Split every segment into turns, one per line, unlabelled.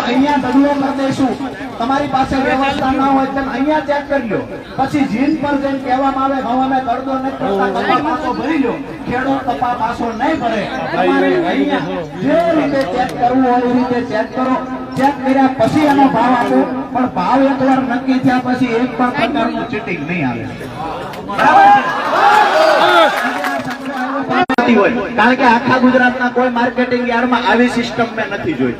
અહીંયા દડુઓ કરી દઈશું. તમારી પાસે વ્યવસ્થા ના હોય તેમ અહીંયા ચેક કરી લો પછી જીન પર જેમ કહેવામાં આવે હવે અમે કરદો નથી કરતા કપા પાસો ભરી લો ખેડૂત કપા પાછો નહીં ભરે. તમારે અહીંયા જે રીતે ચેક કરવું હોય એ રીતે ચેક કરો. ચેક કર્યા પછી એનો ભાવ આપો. પણ ભાવ એકવાર નક્કી થયા પછી એક પણ પ્રકારનું ચીટિંગ નહીં આવે. બરાબર. છે હોય. કારણ કે આખા ગુજરાતના કોઈ માર્કેટિંગ યાર્ડમાં આવી સિસ્ટમ મેં નથી જોઈ.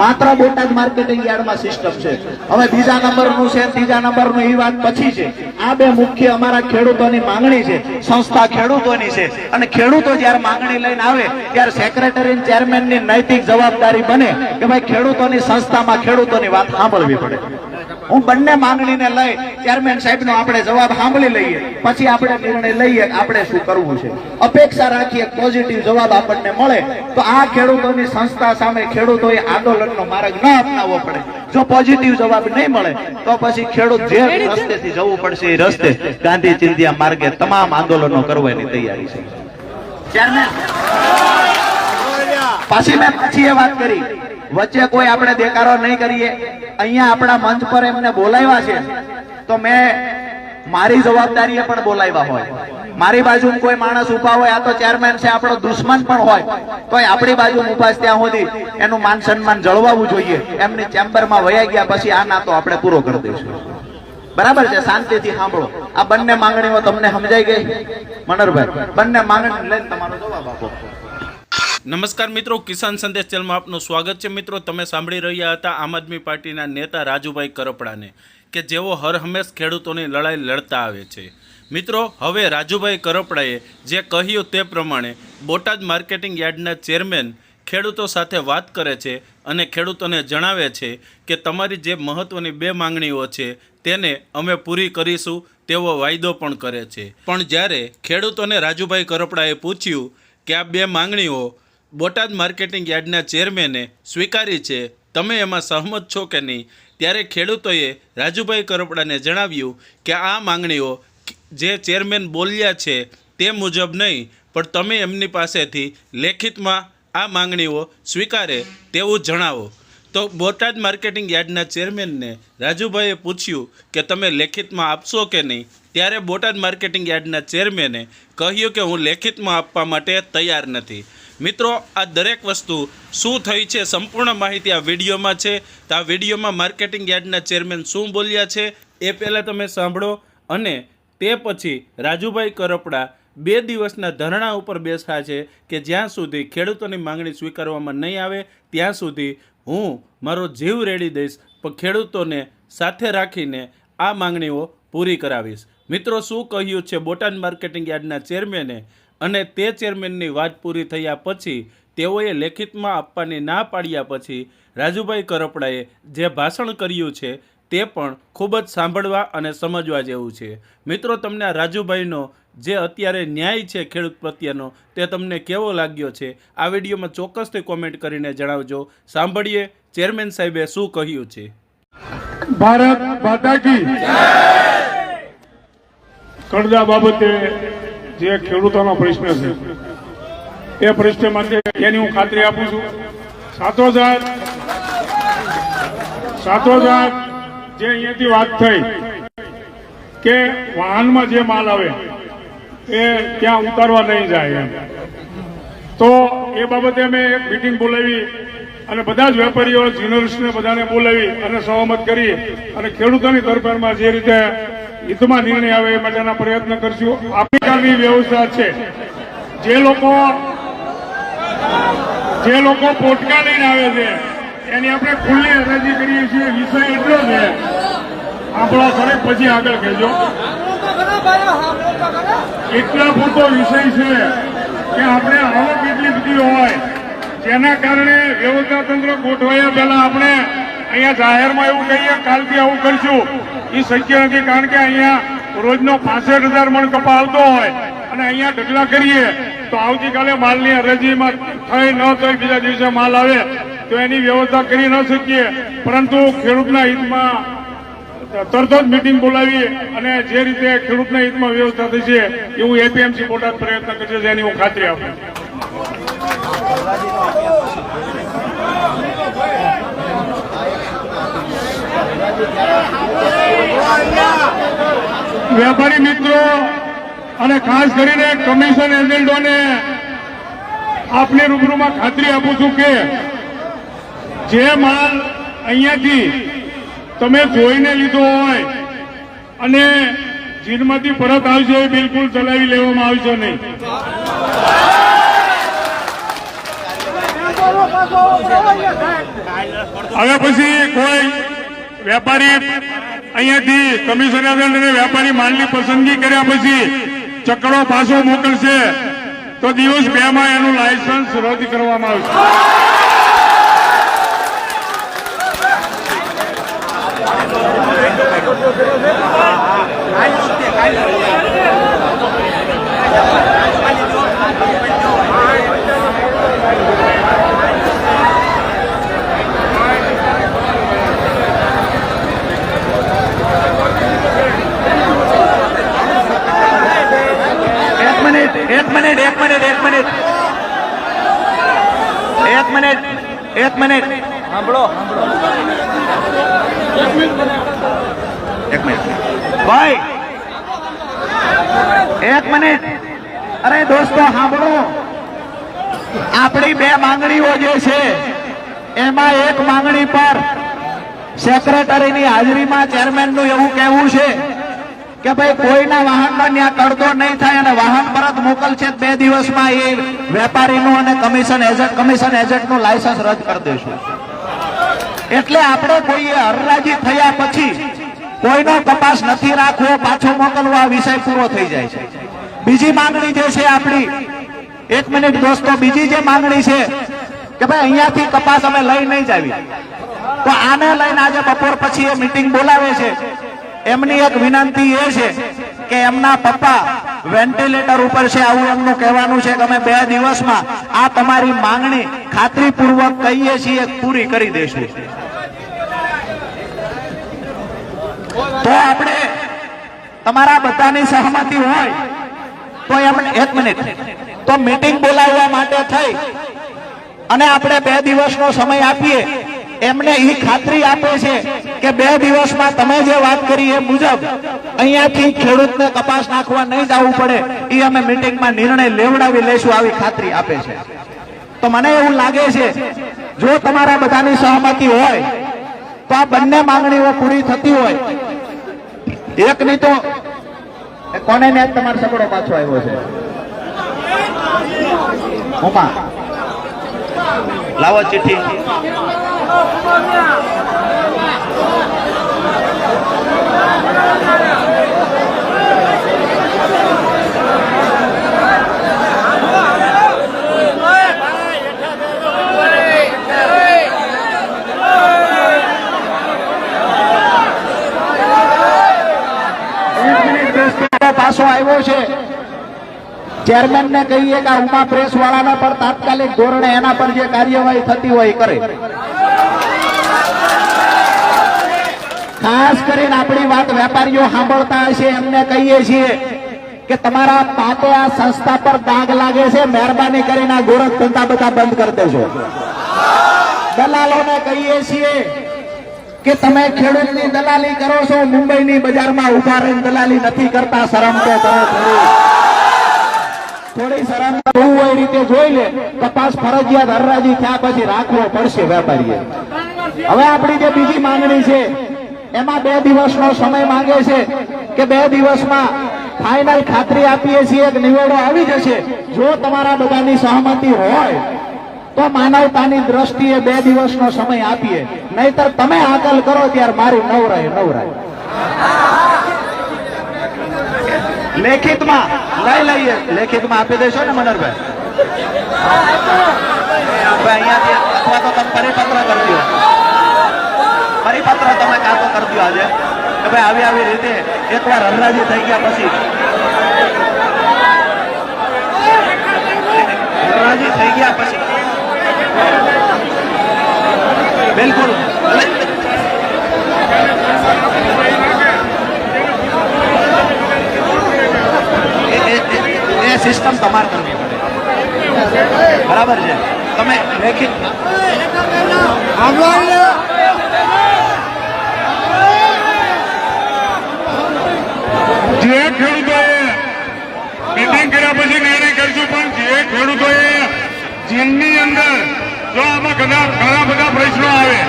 માત્ર બોટાદ માર્કેટિંગ યાર્ડમાં સિસ્ટમ છે. હવે બીજા નંબરનું છે, ત્રીજા નંબરનું એ વાત પછી છે. આ બે મુખ્ય અમારા ખેડૂતોની માંગણી છે, સંસ્થા ખેડૂતોની છે. અને ખેડૂતો જ્યારે માંગણી લઈને આવે, ત્યારે સેક્રેટરી ચેરમેનની નૈતિક જવાબદારી બને કે ભાઈ ખેડૂતોની સંસ્થામાં ખેડૂતોની વાત સાંભળવી પડે. હું બંને માંગણીને લઈ ચેરમેન સાહેબનો આપણે જવાબ સાંભળી લઈએ. પછી આપણે નિર્ણય લઈએ આપણે શું કરવું છે. અપેક્ષા રાખીએ પોઝિટિવ જવાબ આપણને મળે. તો આ ખેડૂતોની સંસ્થા સામે ખેડૂતોએ આંદોલનનો માર્ગ ન અપનાવવો પડે. જો પોઝિટિવ જવાબ નહીં મળે તો પછી ખેડૂત જે રસ્તેથી જવું પડશે એ રસ્તે ગાંધી ચિંધ્યા માર્ગે તમામ આંદોલનો કરવાની તૈયારી છે. ચેરમેન પાછી મેં પછી એ વાત કરી. વચ્ચે કોઈ આપણે દેકારો નહીં કરીએ. અહીંયા આપણા મંચ પર એમને બોલાવ્યા છે. તો મેં મારી જવાબદારીએ પણ બોલાવ્યા હોય. મારી બાજુ કોઈ માણસ ઊભા હોય, આ તો ચેરમેન છે, આપણો દુશ્મન પણ હોય. તો આપણી બાજુ ઊભા ત્યાં સુધી એનું માન સન્માન જળવાવું જોઈએ. એમની ચેમ્બરમાં વયા ગયા પછી આ નાતો આપણે પૂરો કરી દઈશું. બરાબર છે? શાંતિથી સાંભળો. આ બંને માંગણીઓ તમને સમજાઈ ગઈ? મનોહરભાઈ, બંને માંગણી લઈને તમારો જવાબ આપો.
નમસ્કાર મિત્રો, કિસાન સંદેશ ચેનલમાં આપનું સ્વાગત છે. મિત્રો, તમે સાંભળી રહ્યા હતા આમ આદમી પાર્ટીના નેતા રાજુભાઈ કરપડાને કે જેઓ હર હંમેશ ખેડૂતોની લડાઈ લડતા આવે છે. મિત્રો, હવે રાજુભાઈ કરપડાએ જે કહ્યું તે પ્રમાણે બોટાદ માર્કેટિંગ યાર્ડના ચેરમેન ખેડૂતો સાથે વાત કરે છે અને ખેડૂતોને જણાવે છે કે તમારી જે મહત્ત્વની બે માંગણીઓ છે તેને અમે પૂરી કરીશું, તેવો વાયદો પણ કરે છે. પણ જ્યારે ખેડૂતોને રાજુભાઈ કરપડાએ પૂછ્યું કે આ બે માંગણીઓ બોટાદ માર્કેટિંગ યાર્ડના ચેરમેને સ્વીકારી છે, તમે એમાં સહમત છો કે નહીં? ત્યારે ખેડૂતોએ રાજુભાઈ કરોપડાને જણાવ્યું કે આ માંગણીઓ જે ચેરમેન બોલ્યા છે તે મુજબ નહીં, પણ તમે એમની પાસેથી લેખિતમાં આ માંગણીઓ સ્વીકારે તેવું જણાવો. તો બોટાદ માર્કેટિંગ યાર્ડના ચેરમેનને રાજુભાઈએ પૂછ્યું કે તમે લેખિતમાં આપશો કે નહીં? ત્યારે બોટાદ માર્કેટિંગ યાર્ડના ચેરમેને કહ્યું કે હું લેખિતમાં આપવા માટે તૈયાર નથી. મિત્રો, આ દરેક વસ્તુ શું થઈ છે સંપૂર્ણ માહિતી આ વિડીયોમાં છે. તો આ વિડીયોમાં માર્કેટિંગ યાર્ડના ચેરમેન શું બોલ્યા છે એ પહેલાં તમે સાંભળો અને તે પછી રાજુભાઈ કરપડા બે દિવસના ધરણા ઉપર બેસા છે કે જ્યાં સુધી ખેડૂતોની માંગણી સ્વીકારવામાં નહીં આવે, ત્યાં સુધી હું મારો જીવ રેડી દઈશ, પણ ખેડૂતોને સાથે રાખીને આ માંગણીઓ પૂરી કરાવીશ. મિત્રો, શું કહ્યું છે બોટાદ માર્કેટિંગ યાર્ડના ચેરમેને? અને તે ચેરમેનની વાત પૂરી થયા પછી તેઓએ લેખિતમાં આપવાની ના પાડ્યા પછી રાજુભાઈ કરપડાએ જે ભાષણ કર્યું છે તે પણ ખૂબ જ સાંભળવા અને સમજવા જેવું છે. મિત્રો તમને આ રાજુભાઈનો જે અત્યારે ન્યાય છે ખેડૂત પ્રત્યેનો તે તમને કેવો લાગ્યો છે? આ વિડીયોમાં ચોક્કસથી કોમેન્ટ કરીને જણાવજો. સાંભળીએ ચેરમેન સાહેબે શું કહ્યું છે.
ભારત માતા કી. કરદા બાબતે જે ખેડૂતોનો પ્રશ્ન છે. એ પ્રશ્ન માટે એની હું ખાતરી આપું છું. સાથોસાથ સાથોસાથ જે અહીંયાથી વાત થઈ કે વાહનમાં જે માલ આવે, એ ત્યાં ઉતારવા નહીં જાય એમ. તો એ બાબતે અમે એક મિટિંગ બોલાવી અને બધા જ વેપારીઓ જીનર્સને બધાને બોલાવી અને સહમત કરી અને ખેડૂતોની તરફેણમાં જે રીતે હિતમાં નિર્ણય આવે એ માટેના પ્રયત્ન કરશું. આવતીકાલની વ્યવસ્થા છે. જે લોકો જે લોકો પોટકા લઈને આવે છે, એની આપણે ખુલ્લી અરજી કરીએ છીએ. વિષય એટલો છે. આપણો ઘરે પછી આગળ કહેજો. એટલા પૂરતો વિષય છે કે આપણે આવક એટલી બધી હોય, જેના કારણે વ્યવસ્થા તંત્ર ગોઠવાયા પહેલા આપણે અહીંયા જાહેરમાં એવું કહીએ, કાલથી આવું કરશું. એ શક્ય નથી, કારણ કે અહીંયા રોજનો પાસઠ હજાર મણ કપા આવતો હોય અને અહીંયા ઢગલા કરીએ, તો આવતીકાલે માલની હરાજીમાં થઈ ન થઈ બીજા દિવસે માલ આવે, તો એની વ્યવસ્થા કરી ન શકીએ. પરંતુ ખેડૂતના હિતમાં તરત જ મિટિંગ બોલાવી અને જે રીતે ખેડૂતના હિતમાં વ્યવસ્થા થશે, એવું એપીએમસી બોટાદ પ્રયત્ન કરશે, જેની હું ખાતરી આપું વેપારી મિત્રો અને ખાસ કરીને કમિશન એજન્ટોને આપની રૂબરૂમાં ખાતરી આપું છું કે જે માલ અહીંયાથી તમે જોઈને લીધો હોય અને જીનમાંથી પરત આવશે એ બિલકુલ ચલાવી લેવામાં આવશે નહીં. હવે પછી કોઈ વેપારી અહીંયાથી કમિશનર વેપારી માલની પસંદગી કર્યા પછી ચકડો પાછો મોકલશે, તો દિવસ બે માં એનું લાયસન્સ રદ કરવામાં આવશે
એક મિનિટ એક મિનિટ એક મિનિટ એક મિનિટ એક મિનિટ એક મિનિટ. સાંભળો એક મિનિટ. ભાઈ એક મિનિટ. અરે દોસ્તો સાંભળો. આપણી બે માંગણીઓ જે છે એમાં એક માંગણી પર સેક્રેટરીની હાજરીમાં ચેરમેનનું એવું કહેવું છે કે ભાઈ કોઈના વાહનનો ત્યાં તડતો નહીં થાય અને વાહન મોકલશે બે દિવસમાં એ વેપારીનું અને કમિશન એજન્ટ કમિશન એજન્ટનું લાયસન્સ રદ કરી દેશું. એટલે આપણે કોઈએ હરરાજી થયા પછી કોઈનો તપાસ નથી રાખવો, પાછો મોકલવો, આ વિષય પૂરો થઈ જાય છે. બીજી માંગણી જે છે આપણી, એક મિનિટ દોસ્તો, બીજી જે માંગણી છે કે ભાઈ અહીંયાથી કપાસ અમે લઈ નહીં જાવી. તો આને લઈને આજે બપોર પછી એ મિટિંગ બોલાવે છે. એમની એક વિનંતી એ છે કે એમના પપ્પા વેન્ટિલેટર ઉપર છે, આવું એમનું કહેવાનું છે કે અમે બે દિવસમાં આ તમારી માંગણી ખાતરીપૂર્વક કહીએ છીએ, પૂરી કરી દેશું તો આપણે તમારા બધાની સહમતિ હોય, તો એમણે એક મિનિટ. તો મીટિંગ બોલાવવા માટે થઈ. અને આપણે બે દિવસનો સમય આપીએ. એમને એ ખાતરી આપે છે કે બે દિવસમાં તમે જે વાત કરી એ મુજબ અહીંયાથી ખેડૂતને કપાસ નાખવા નહીં જવું પડે એ અમે મિટિંગમાં નિર્ણય લેવડાવી લેશું આવી ખાતરી આપે છે. તો મને એવું લાગે છે, જો તમારા બધાની સહમતિ હોય, તો આ બંને માંગણીઓ પૂરી થતી હોય. એકની તો કોને ને તમારો સગડો પાછો આવ્યો છે? લાવો ચિઠ્ઠી. પાછો આવ્યો છે. ચેરમેન ને કહીએ કે ઉમા પ્રેસ વાળાના પર તાત્કાલિક ધોરણે એના પર જે કાર્યવાહી થતી હોય કરે. ખાસ કરીને આપણી વાત વેપારીઓ સાંભળતા હશે, એમને કહીએ છીએ કે તમારા પાપે આ સંસ્થા પર દાગ લાગે છે, મહેરબાની કરીને આ ગોરખ ધંધા બધા બંધ કરી દેજો. દલાલોને કહીએ છીએ કે તમે ખેડૂતની દલાલી કરો છો, મુંબઈની બજારમાં ઊભા રહીને દલાલી નથી કરતા, શરમ તો થોડી. શરમ જોવું એ રીતે જોઈ લે, તપાસ ફરજિયાત હરરાજી થયા પછી રાખવો પડશે વેપારીએ. હવે આપણી જે બીજી માંગણી છે એમાં બે દિવસનો સમય માંગે છે કે બે દિવસમાં ફાઇનલ ખાતરી આપીએ છીએ કે નિવેડો આવી જશે. જો તમારા બધાની સહમતિ હોય, તો માનવતાની દ્રષ્ટિએ બે દિવસનો સમય આપીએ. નહીતર તમે હાકલ કરો ત્યારે મારી નવરાય નવરાય. લેખિતમાં, લઈ લઈએ. લેખિતમાં આપી દેશો ને મનરભાઈ. હવે અહીંયાથી અથવા તો તમે પરિપત્ર કરી દો. પરિપત્ર તમે કાતો કરજો આજે. કે ભાઈ આવી આવી રીતે એકવાર હરરાજી થઈ ગયા પછી. હરરાજી થઈ ગયા પછી. બિલકુલ. એ- સિસ્ટમ તમારે કરવી બરાબર છે? તમે લેખિત
જે ખેડૂતોએ મિટિંગ કર્યા પછી નિર્ણય કરીશું, પણ જે ખેડૂતોએ ચીનની અંદર જો આમાં ઘણા ઘણા બધા પ્રશ્નો આવે,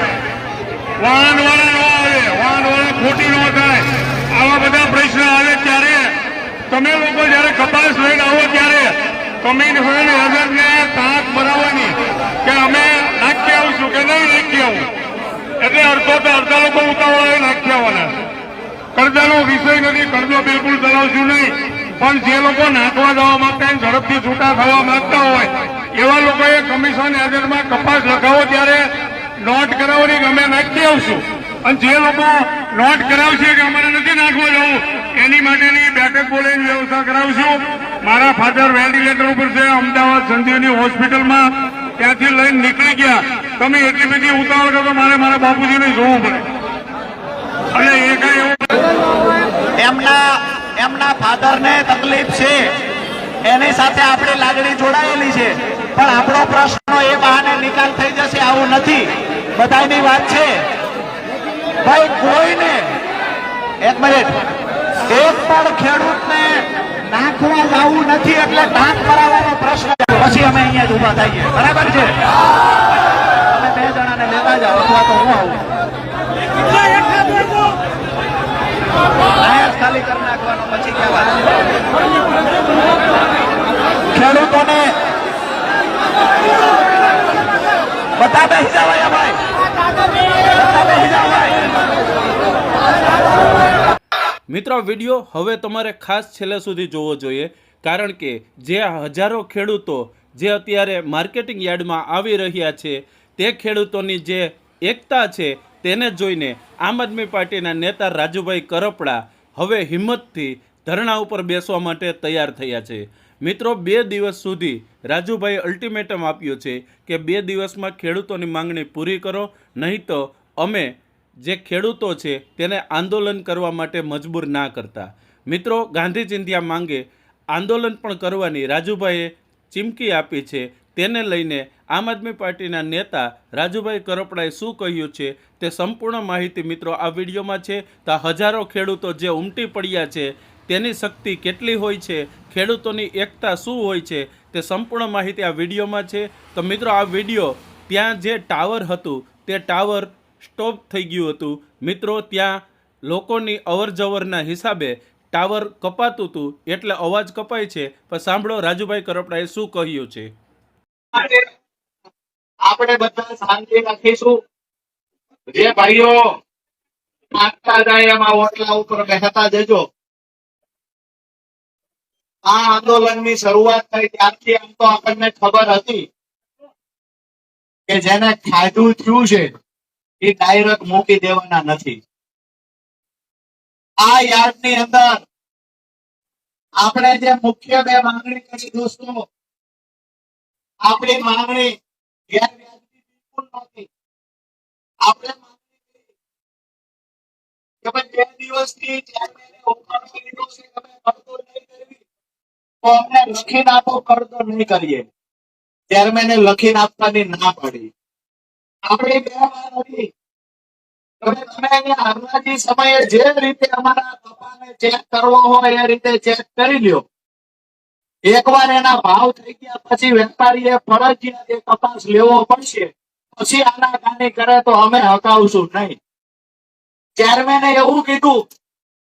વાહનવાળા ન આવે, વાહનવાળા ખોટી ન થાય, આવા બધા પ્રશ્નો આવે, ત્યારે તમે લોકો જયારે કપાસ લઈને આવો ત્યારે કમિશનર હજરને તાક બનાવવાની કે અમે નાખી આવીશું કે નહીં નાખી આવું. એટલે અડધો તો અડધા લોકો ઉતાવળા નાખી આવવાના. કરજાનો વિષય નથી, કરજો બિલકુલ ચલાવશું નહીં. પણ જે લોકો નાખવા જવા માંગતા હોય, ઝડપથી છૂટા થવા માંગતા હોય, એવા લોકોએ કમિશન હાજરમાં કપાસ લખાવો ત્યારે નોટ કરાવવાની અમે નાખી આવશું. અને જે લોકો નોટ કરાવશે કે અમારે નથી નાખવા જવું, એની માટેની બેઠક બોલાવીને વ્યવસ્થા કરાવશું. મારા ફાધર વેન્ટિલેટર ઉપર છે, અમદાવાદ સંજીવની હોસ્પિટલમાં ત્યાંથી લઈને નીકળી ગયા. તમે એટલી બધી ઉતાવળ કરો મારે મારા બાપુજીને જોવું પડે. અને એ કઈ
એમના એમના ફાધરને તકલીફ છે. એની સાથે આપણી લાગણી જોડાયેલી છે. પણ આપણો પ્રશ્ન એ બહાને નિકાલ થઈ જશે, આવું નથી. બધાની વાત છે. ભાઈ, કોઈને? એક મિનિટ. એક પણ ખેડૂતને નાખવા જવું નથી એટલે ટાંક કરાવવાનો પ્રશ્ન પછી અમે અહીંયા જ ઊભા થઈએ. બરાબર છે? તમે બે જણાને લેવા જાઓ, અથવા તો હું આવું.
મિત્રો વીડિયો હવે તમારે ખાસ છેલ્લે સુધી જોવો જોઈએ, કારણ કે જે હજારો ખેડૂતો જે અત્યારે માર્કેટિંગ યાર્ડમાં આવી રહ્યા છે, તે ખેડૂતોની જે એકતા છે તેને જોઈને આમ આદમી પાર્ટીના નેતા રાજુભાઈ કરપડા હવે હિંમતથી ધરણા ઉપર બેસવા માટે તૈયાર થયા છે. મિત્રો, બે દિવસ સુધી રાજુભાઈએ અલ્ટિમેટમ આપ્યું છે કે બે દિવસમાં ખેડૂતોની માંગણી પૂરી કરો, નહીં તો અમે જે ખેડૂતો છે તેને આંદોલન કરવા માટે મજબૂર ના કરતા. મિત્રો ગાંધી ચિંધ્યા માંગે આંદોલન પણ કરવાની રાજુભાઈએ ચીમકી આપી છે. તેને લઈને આમ આદમી પાર્ટીના નેતા રાજુભાઈ કરપડાએ શું કહ્યું છે તે સંપૂર્ણ માહિતી મિત્રો આ વિડીયોમાં છે. તો હજારો ખેડૂતો જે ઉમટી પડ્યા છે, તેની શક્તિ કેટલી હોય છે, ખેડૂતોની એકતા શું હોય છે, તે સંપૂર્ણ માહિતી આ વિડીયોમાં છે. તો મિત્રો આ વીડિયો ત્યાં જે ટાવર હતું, તે ટાવર સ્ટોપ થઈ ગયું હતું. મિત્રો ત્યાં લોકોની અવરજવરના હિસાબે ટાવર કપાતું હતું, એટલે અવાજ કપાય છે. પણ સાંભળો રાજુભાઈ કરપડાએ શું કહ્યું છે.
આપણે બધા શાંતિ રાખીશું. જે ભાઈઓ માગતા જાય એમાં ઓટલા ઉપર બેસતા જજો. આ આંદોલનની શરૂઆત થઈ ત્યારથી આમ તો આપણને ખબર હતી કે જેને ખાધું થયું છે એ ડાયરેક્ટ મૂકી દેવાના નથી. આ યાદની અંદર આપણે જે મુખ્ય બે માંગણી કરી દોસ્તો, આપણી માંગણી નહીં કરવી. તો અમને લખીને આપો આપવાની ના પડી. આપણે બે વાર હતી. તમે અહીંયા હરવાજી સમયે જે રીતે અમારા કપાને ચેક કરવો હોય એ રીતે ચેક કરી લ્યો. એકવાર એના ભાવ થઈ ગયા પછી વેપારીએ ફરજિયાત એ કપાસ લેવો પડશે. પછી આનાકાની કરે તો અમે હકાવશું નહીં. ચેરમેને એવું કીધું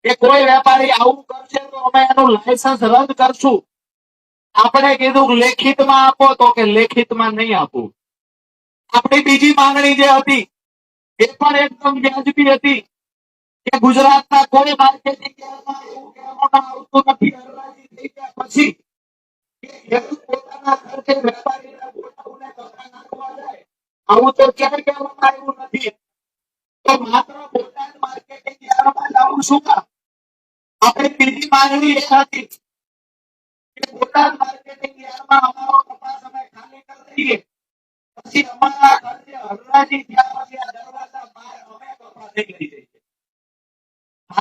કે કોઈ વેપારી આવું કરશે તો અમે એનું લાયસન્સ રદ કરશું. આપણે કીધું લેખિતમાં આપો તો કે લેખિતમાં નહીં આપું. આપણી બીજી માંગણી જે હતી એ પણ એકદમ વ્યાજબી હતી કે ગુજરાતના કોઈ માર્કેટિંગ એવું કહેવામાં આવતું નથી. પછી આવું માંગણી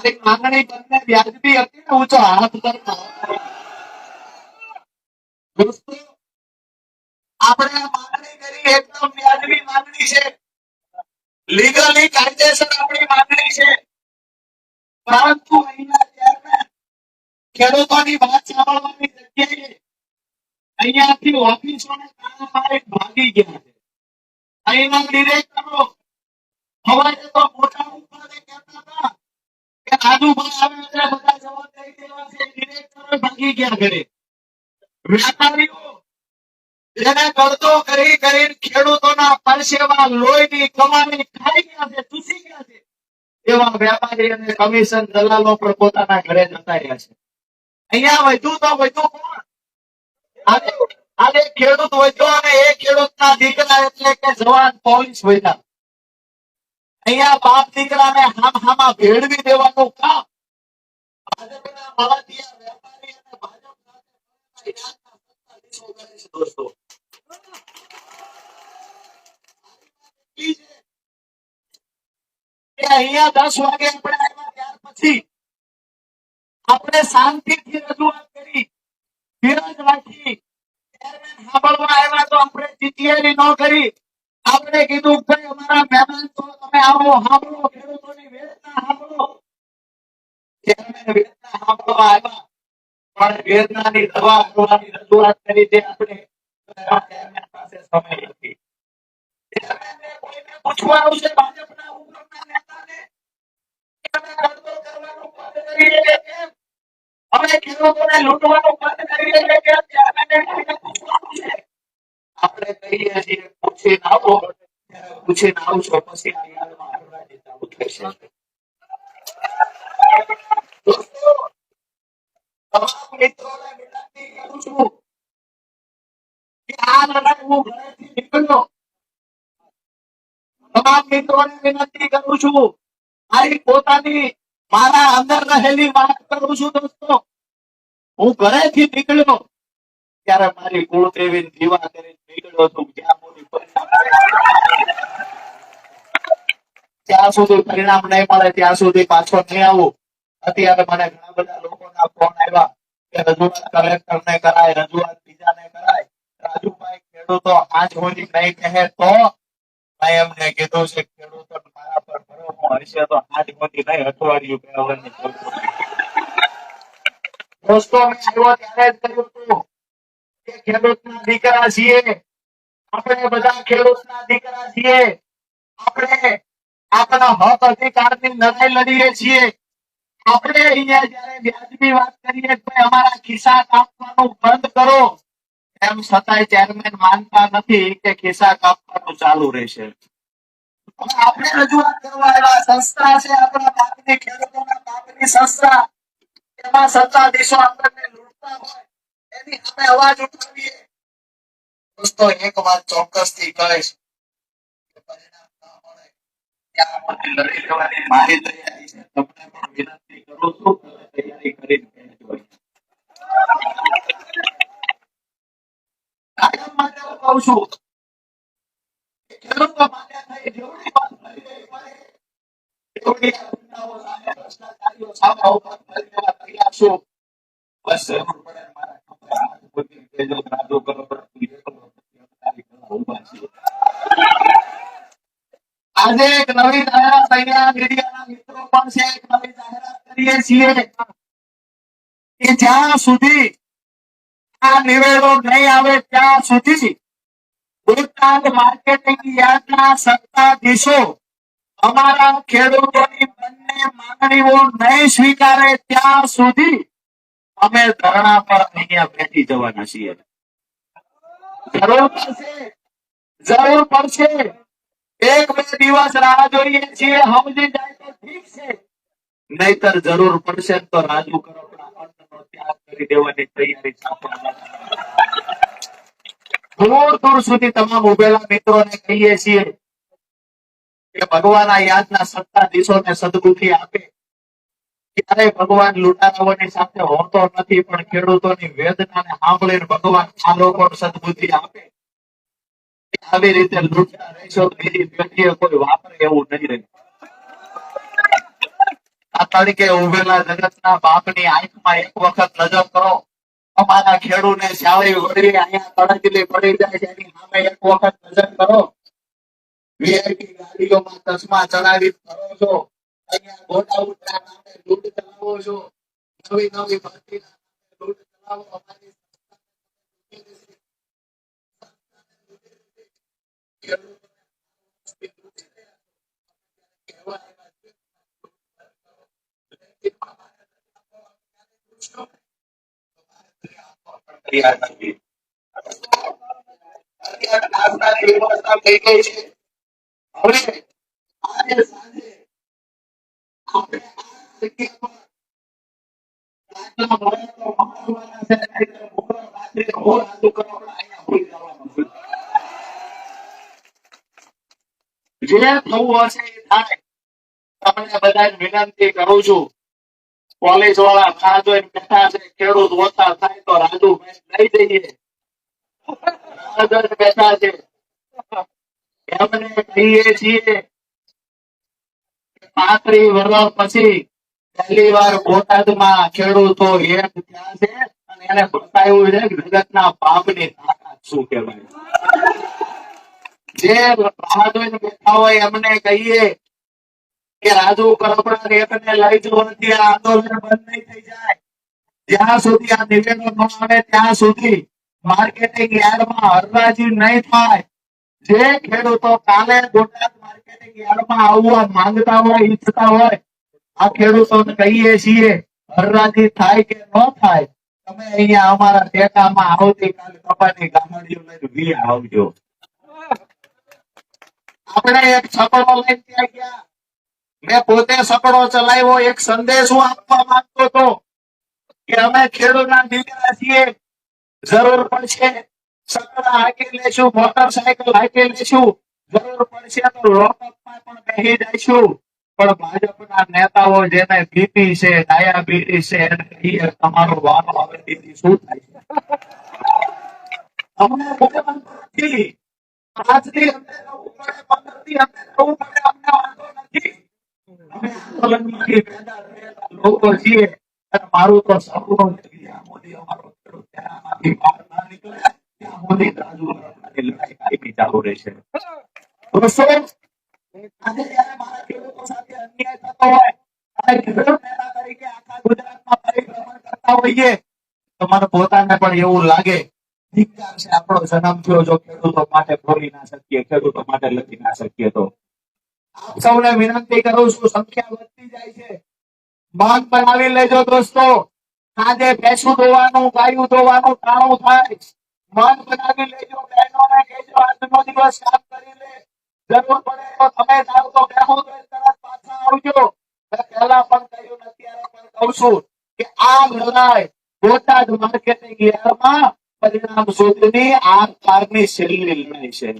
એ માંગણી બંને વ્યાજબી હતી ને ઊંચો હાથ કરતા અહીંયાથી ઓફિસોને તાળા મારી ભાગી ગયા છે. અહીંના ડિરેક્ટરો હવારે તો મોટા ઉપર કે રાજુભાઈ આવે એટલે બધા જવાબ દઈ દેવા છે. ડિરેક્ટરો ભાગી ગયા ઘરે. વ્યાપારીઓ જેને કરતો કરી કરીને ખેડૂતોના પરસેવા લોહીની કમાણી ખાઈ ગયા છે, ચૂસી ગયા છે, એવા વેપારી અને કમિશન દલાલો પણ પોતાના ઘરે જતા રહ્યા છે. અહીંયા વધુ તો વધુ કોણ આજે ખેડૂત વધ્યો અને એ ખેડૂતના દીકરા એટલે કે જવાન પોલીસ વધ્યા. અહીંયા બાપ દીકરાને હામ હામાં ભેળવી દેવાનું કામ. ભાજપના મળતિયા વેપારી અને ભાજપ સાથે યાદના સત્તાધીશો કરે છે આપણે આવ્યા ત્યાર રજૂઆત કરી. ધીરજ રાખી. સાંભળવા આવ્યા તો આપણે ચીચિયારી ન કરી. આપણે કીધું, ભાઈ, અમારા મહેમાન છો તમે આવો સાંભળો ખેડૂતોની વેદના સાંભળો ચેરમેન વેદના સાંભળવા આવ્યા. પણ વેદનાની દવા કરવાની રજૂઆત કરી તે આપણે પાસે સમય નથી. આપણે કહીએ છીએ, પૂછીને આવો. પૂછીને આવશો, પછી આ યાદમાં મારી પોતાની ત્યારે મારી કુળદેવી દીવા કરી નીકળ્યો હતો જ્યાં સુધી પરિણામ નહીં મળે, ત્યાં સુધી પાછો નહીં આવું. અત્યારે મને ઘણા બધા લોકોના ફોન આવ્યા. કે રજૂઆત કલેક્ટર ને કરાય, રજૂઆત બીજાને કરાય. રાજુભાઈ, ખેડૂતો આજ સુધી નહીં કહે તો મેં એમને કીધું છે, ખેડૂતો મારા પર ભરોસો હશે તો આજ સુધી નહીં અઠવાડિયું કહેવાની દોસ્તો, મેં આવ્યો ત્યારે જ કહ્યું હતું કે ખેડૂતના દીકરા છીએ. આપણે બધા ખેડૂતના દીકરા છીએ. આપણે આપણા હક અધિકારની લડાઈ લડીએ છીએ. આપણે અહીંયા જયારે વ્યાજની વાત કરીએ ભાઈ અમારા ખિસ્સા કાપવાનું બંધ કરો. એમ છતાંય ચેરમેન માનતા નથી કે ખિસ્સા કાપવાનું ચાલુ રહેશે. આપણે રજૂઆત કરવા એવા સંસ્થા છે આપણા પાકની ખેડૂતોના પાકની સંસ્થા. એમાં સત્તાધીશો આપણને લૂંટતા હોય. એની આપણે અવાજ ઉઠાવીએ. દોસ્તો, એક વાત ચોક્કસથી કહીશ કે પરિણામ ના મળે ત્યાં આપણે લડી લેવાની મારી તૈયારી છે તમને પણ વિનંતી કરું છું તૈયારી કરીને. કાયમ માટે હું કહું છું ખેડૂતો માટે થઈ જેવડી વાત કરી રહી હોય, એવડી ગુંડાઓ સામે, ભ્રષ્ટાચારીઓ સામે ઊભા કરી દેવા તૈયાર છું. બસ જરૂર પડે મારા કપડા હાથ મૂકીને કહેજો, રાજુ કરો, કરવા ઊભા છીએ. આજે એક નવી જાહેરાત અહીંયા મીડિયાના મિત્રો પણ છે. એક નવી જાહેરાત કરીએ છીએ. કે જ્યાં સુધી આ નિવેડો નહીં આવે, ત્યાં સુધી અમારા ખેડૂતોની બંને માંગણીઓ નહીં સ્વીકારે, ત્યાં સુધી અમે ધરણા પર અહીંયા બેઠી જવાના છીએ. જરૂર પડશે. એક બે દિવસ રાહ જોઈએ છીએ. સમજી જાય તો ઠીક છે. નહીતર જરૂર પડશે તો રાજુ કરોડના અન્નનો ત્યાગ કરી દેવાની તૈયારી છે દૂર દૂર સુધી તમામ ઉભેલા મિત્રોને કહીએ છીએ કે ભગવાન આ યાદના સત્તાધીશોને સદબુદ્ધિ આપે. ક્યારેય ભગવાન લૂંટારાઓની સાથે હોતો નથી, પણ ખેડૂતોની વેદનાને સાંભળીને ભગવાન આ લોકો સદબુદ્ધિ આપે. આવી રીતે લૂંટતા રહેશો તો એની પેટીએ કોઈ વાપરે એવું નહીં રહે તરીકે ઉભેલા જગતના બાપની આંખમાં એક વખત નજર કરો. અમારા ખેડૂને શાળી વળવી અહીંયા તડકલી પડી જાય છે, એની સામે એક વખત નજર કરો. વીઆઈપી ગાડીઓમાં ચશ્મા ચડાવી ફરો છો. અહીંયા ગોટા ઉઠા નામે લૂંટ ચલાવો છો. નવી નવી ભરતી નામે લૂંટ ચલાવો. અમારી સંસ્થાને તૈયાર નથી અત્યારે નાસ્તાની વ્યવસ્થા થઈ ગઈ છે હવે આજે સાંજે આપણે આ જગ્યા પર રાતના ભોજનનો મંગાવવાના છે. નહીંતર બપોર રાત્રે બહુ રાતું કરવા અહીંયા ભૂલી જવાનું છે. જે થવું હશે એ થાય, તમને બધા વિનંતી કરું છું. પોલીસવાળા જોઈને બેઠા છે, ખેડૂત ઓછા થાય તો રાજુ લઈ જઈએ. બેઠા છે. એમને કહીએ છીએ પાંત્રી વર્ષ પછી પહેલી વાર બોટાદમાં ખેડૂતો એમ થયા છે, અને એને બતાવ્યું છે જગતના પાપની તાકાત શું કહેવાય. જે રાહ બેઠા હોય એમને કહીએ કે રાજુ કરપડા એકને લઈ જવો નથી આંદોલન બંધ નહીં થઈ જાય. જ્યાં સુધી આ નિવેદન ન આવે ત્યાં સુધી માર્કેટિંગ યાર્ડમાં હરરાજી નહીં થાય. જે ખેડૂતો કાલે ગુજરાત માર્કેટિંગ યાર્ડમાં આવવા માંગતા હોય, ઈચ્છતા હોય, આ ખેડૂતોને કહીએ છીએ, હરરાજી થાય કે ન થાય, તમે અહીંયા અમારા ટેકામાં આવતીકાલે કપાની ગામડીઓ લઈને વી આવજો. આપણે એક છકડો લઈને ગયા. મેં પોતે સકડો ચલાવ્યો, એક સંદેશ આપવા માંગતો હતો કે અમે ખેડૂતના દીકરા છીએ, જરૂર પડશે સકડા હાકી લેશું મોટરસાયકલ હાકી લેશું, જરૂર પડશે તો લોકઅપમાં પણ બેસી જઈશું. પણ ભાજપના નેતાઓ જેને બીપી છે ડાયાબિટીસ છે, એને તમારો વારો તેથી શું થાય? છે અમને આજથી પડે નથી લોકો છીએ મારું તો સપનું મોદી અમારો ખેડૂત ત્યાં બહાર ના નીકળે ત્યાં મોદી રાજુ લડાઈ કાયમી ચાલુ રહેશે આજે જયારે મારા ખેડૂતો સાથે અન્યાય થતો હોય અને ખેડૂત નેતા તરીકે આખા ગુજરાતમાં પરિભ્રમણ કરતા હોઈએ તો મને પોતાને પણ એવું લાગે આપણો જન્મ થયો જો ખેડૂતો માટે બોલી ના શકીએ, ખેડૂતો માટે લખી ના શકીએ તો. સૌને વિનંતી કરું છું, સંખ્યા વધતી જાય છે. મન બનાવી લેજો દોસ્તો. આજે ભેંસું ધોવાનું, ગાયું ધોવાનું ટાણું થાય. મન બનાવી લેજો બહેનોને, કહેજો આજનો દિવસ કામ કરી લે. જરૂર પડે તો તમે જાઓ તો બેહો તરત પાછા આવજો. પહેલા પણ કહ્યું, અત્યારે પણ કહું છું કે આ લડાઈ બોટાદ માર્કેટિંગ યાર્ડમાં પરિણામ સુધીની આ કારની છેલ્લી લડાઈ છે.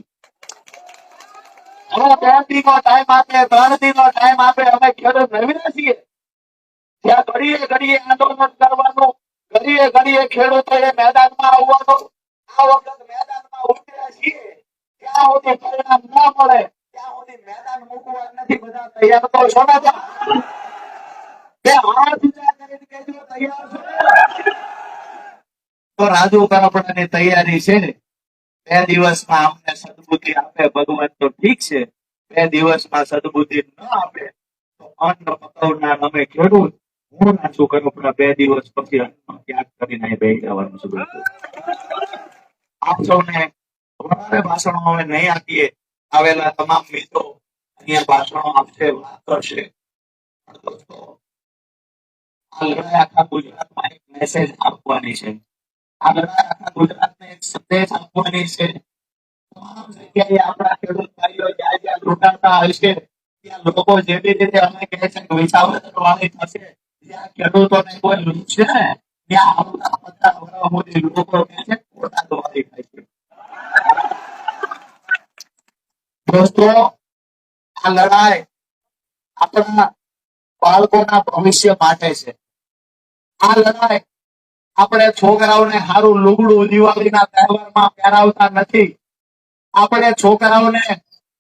હવે બે દીનો ટાઈમ આપે, ત્રણ દીનો ટાઈમ આપે, અમે ખેડૂત નવીના છીએ. ત્યાં ઘડીએ ઘડીએ આંદોલન કરવાનું, ઘડીએ ઘડીએ ખેડૂતોએ મેદાનમાં આવવાનું આ વખત મેદાનમાં ઉતર્યા છીએ. ત્યાં સુધી પરિણામ ના મળે. ત્યાં સુધી મેદાન મૂકવા નથી બધા તૈયાર. તો છો ને તૈયાર છો. તો રાજુ કરપડાની તૈયારી છે બે દિવસમાં અમને સદબુદ્ધિ આપે, ભગવાન તો ઠીક છે, બે દિવસમાં સદબુદ્ધિ ન આપે, તો અન્ન પકવનાર અમે ખેડૂત. હું નાચું કરપડા બે દિવસ પછી અન્નનો ત્યાગ કરીને બેસી જવાનું છું આપ સૌને વધારે ભાષણો અમે નહીં આપીએ. આવેલા તમામ મિત્રો અહીંયા ભાષણો આપશે, વાત કરશે. આ લડાઈ આખા ગુજરાતમાં એક મેસેજ આપવાની છે. આ લડાઈ આખા ગુજરાતને એક સંદેશ આપવાની છે તમામ જગ્યાએ આપણા ખેડૂત ભાઈઓ જ્યાં જ્યાં લૂંટાતા હશે ત્યાં લોકો જેવી રીતે અમે કહે છે કે વિસાવદર વાળી થશે જ્યાં ખેડૂતોને કોઈ લૂંટશે ને ત્યાં આવતા પચાસ વર્ષ સુધી લોકો કહે છે બોટાદ વાળી થાય છે દોસ્તો આ લડાઈ આપણા બાળકોના ભવિષ્ય માટે છે આ લડાઈ આપણે છોકરાઓને સારું લુગડું દિવાળીના તહેવારમાં પહેરાવતા નથી. આપણે છોકરાઓને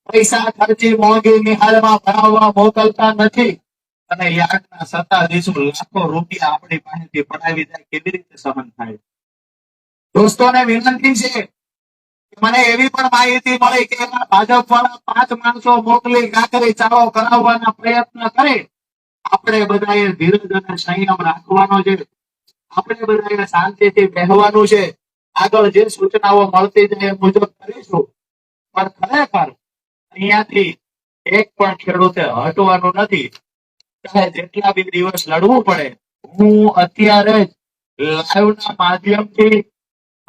પૈસા ખર્ચી મોંઘી નિહાળમાં ભણાવવા મોકલતા નથી. અને યાર્ડના સત્તાધીશો લાખો રૂપિયા આપણી પાસેથી પડાવી જાય કેવી રીતે સહન થાય? દોસ્તોને વિનંતી છે મને એવી પણ માહિતી મળી કે ભાજપ વાળા પાંચ માણસો મોકલી કાકરી ચાળો કરાવવાના પ્રયત્ન કરે. આપણે બધાએ ધીરજ અને સંયમ રાખવાનો છે. આપણે બધાએ શાંતિથી બેહવાનું છે. આગળ જે સૂચનાઓ મળતી જાય એ મુજબ કરીશું. પણ ખરેખર અહીંયાથી એક પણ ખેડૂતે હટવાનું નથી. ચાહે જેટલા બી દિવસ લડવું પડે, હું અત્યારે જ લાઈવના માધ્યમથી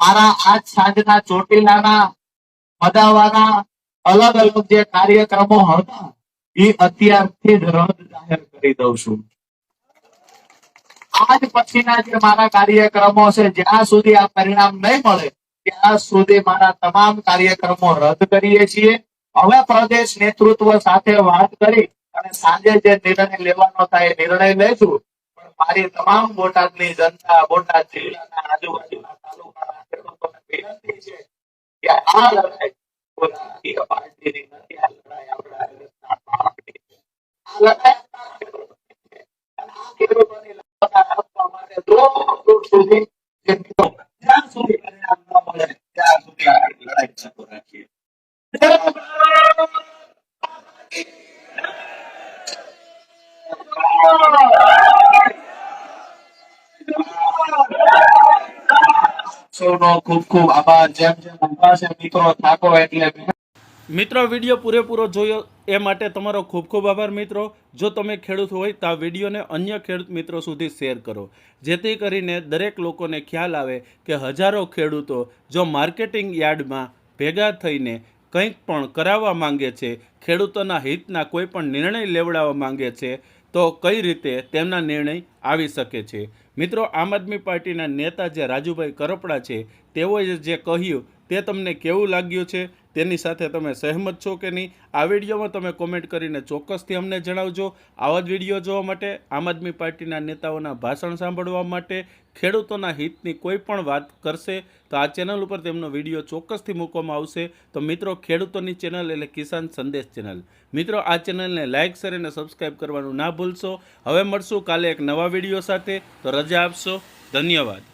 મારા આજ સાંજના ચોટીલાના મદાવાના અલગ અલગ જે કાર્યક્રમો હતા, એ અત્યારથી જ રદ જાહેર કરી દઉં છું. આજ પછીના જે મારા કાર્યક્રમો છે, જ્યાં સુધી આ પરિણામ નહીં મળે, ત્યાં સુધી મારા તમામ કાર્યક્રમો રદ કરીએ છીએ. હવે પ્રદેશ નેતૃત્વ સાથે વાત કરી અને સાંજે જે નિર્ણય લેવાનો થાય નિર્ણય લઈશું પણ મારી તમામ બોટાદની જનતા, બોટાદ જિલ્લાના આજુબાજુના તાલુકાના ખેડૂતોને વિનંતી છે કે આ લડાઈ પાર્ટીની નથી, આ લડાઈ આપણા છે. નો ખૂબ ખૂબ જ્યાં આભાર જેમ જેમ ઊભા છે મિત્રો થાકો એટલે
મિત્રો, વીડિયો પૂરેપૂરો જોયો એ માટે તમારો ખૂબ ખૂબ આભાર મિત્રો. જો તમે ખેડૂત હોય તો આ વિડીયોને અન્ય ખેડૂત મિત્રો સુધી શેર કરો. જેથી કરીને દરેક લોકોને ખ્યાલ આવે કે હજારો ખેડૂતો જો માર્કેટિંગ યાર્ડમાં ભેગા થઈને કંઈક પણ કરાવવા માંગે છે, ખેડૂતોના હિતના કોઈ પણ નિર્ણય લેવડાવવા માંગે છે, તો કઈ રીતે તેમના નિર્ણય આવી શકે છે? મિત્રો, આમ આદમી પાર્ટીના નેતા જે રાજુભાઈ કરપડા છે, તેઓએ જે કહ્યું તે તમને કેવું લાગ્યું છે? તેની સાથે તમે સહેમત છો કે નહીં, આ વિડીયોમાં તમે કોમેન્ટ કરીને ચોક્કસથી અમને જણાવજો. આવા જ વીડિયો જોવા માટે આમ આદમી પાર્ટીના નેતાઓના ભાષણ સાંભળવા માટે ખેડૂતોના હિતની કોઈ પણ વાત કરશે, તો આ ચેનલ ઉપર તેમનો વીડિયો ચોક્કસથી મૂકવામાં આવશે. તો મિત્રો, ખેડૂતોની ચેનલ એટલે કિસાન સંદેશ ચેનલ મિત્રો, આ ચેનલને લાઇક શેર અને સબસ્ક્રાઈબ કરવાનું ના ભૂલશો. હવે મળશું કાલે એક નવા વીડિયો સાથે. તો રજા આપશો. ધન્યવાદ.